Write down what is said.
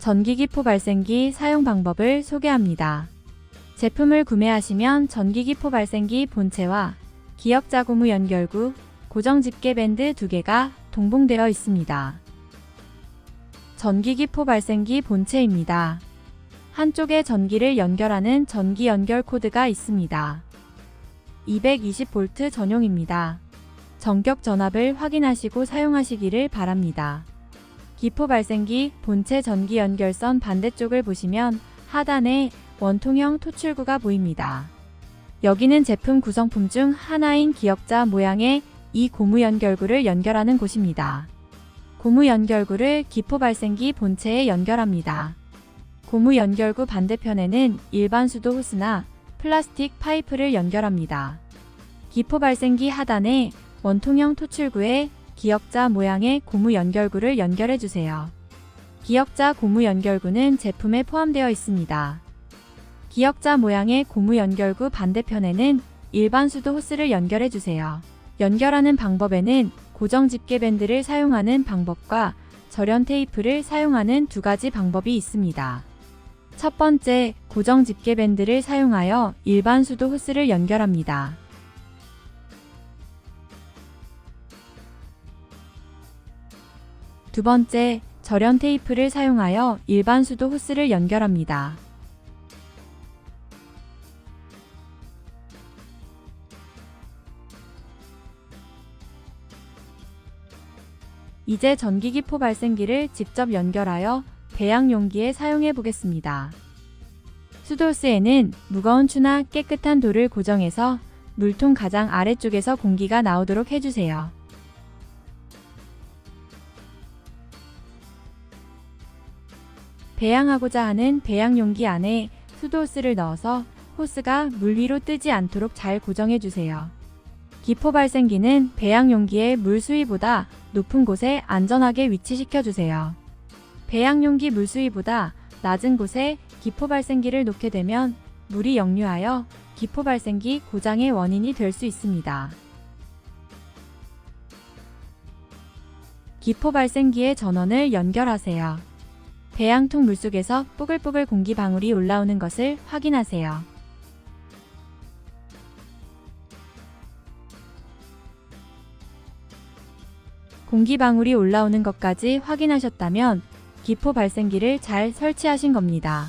전기기포 발생기 사용 방법을 소개합니다. 제품을 구매하시면 전기기포 발생기 본체와 기역자 고무 연결구, 고정 집게 밴드 두 개가 동봉되어 있습니다. 전기기포 발생기 본체입니다. 한쪽에 전기를 연결하는 전기 연결 코드가 있습니다. 220V 전용입니다. 전격 전압을 확인하시고 사용하시기를 바랍니다. 기포 발생기 본체 전기 연결선 반대쪽을 보시면 하단에 원통형 토출구가 보입니다. 여기는 제품 구성품 중 하나인 기역자 모양의 이 고무 연결구를 연결하는 곳입니다. 고무 연결구를 기포 발생기 본체에 연결합니다. 고무 연결구 반대편에는 일반 수도 호스나 플라스틱 파이프를 연결합니다. 기포 발생기 하단에 원통형 토출구에 기역자 모양의 고무 연결구를 연결해 주세요. 기역자 고무 연결구는 제품에 포함되어 있습니다. 기역자 모양의 고무 연결구 반대편에는 일반 수도 호스를 연결해 주세요. 연결하는 방법에는 고정 집게 밴드를 사용하는 방법과 절연 테이프를 사용하는 두 가지 방법이 있습니다. 첫 번째, 고정 집게 밴드를 사용하여 일반 수도 호스를 연결합니다. 두 번째, 절연 테이프를 사용하여 일반 수도 호스를 연결합니다. 이제 전기기포 발생기를 직접 연결하여 배양 용기에 사용해 보겠습니다. 수도스에는 무거운 추나 깨끗한 돌을 고정해서 물통 가장 아래쪽에서 공기가 나오도록 해주세요. 배양하고자 하는 배양 용기 안에 수도 호스를 넣어서 호스가 물 위로 뜨지 않도록 잘 고정해 주세요. 기포 발생기는 배양 용기의 물 수위보다 높은 곳에 안전하게 위치시켜 주세요. 배양 용기 물 수위보다 낮은 곳에 기포 발생기를 놓게 되면 물이 역류하여 기포 발생기 고장의 원인이 될 수 있습니다. 기포 발생기의 전원을 연결하세요. 배양통 물속에서 뽀글뽀글 공기 방울이 올라오는 것을 확인하세요. 공기 방울이 올라오는 것까지 확인하셨다면 기포 발생기를 잘 설치하신 겁니다.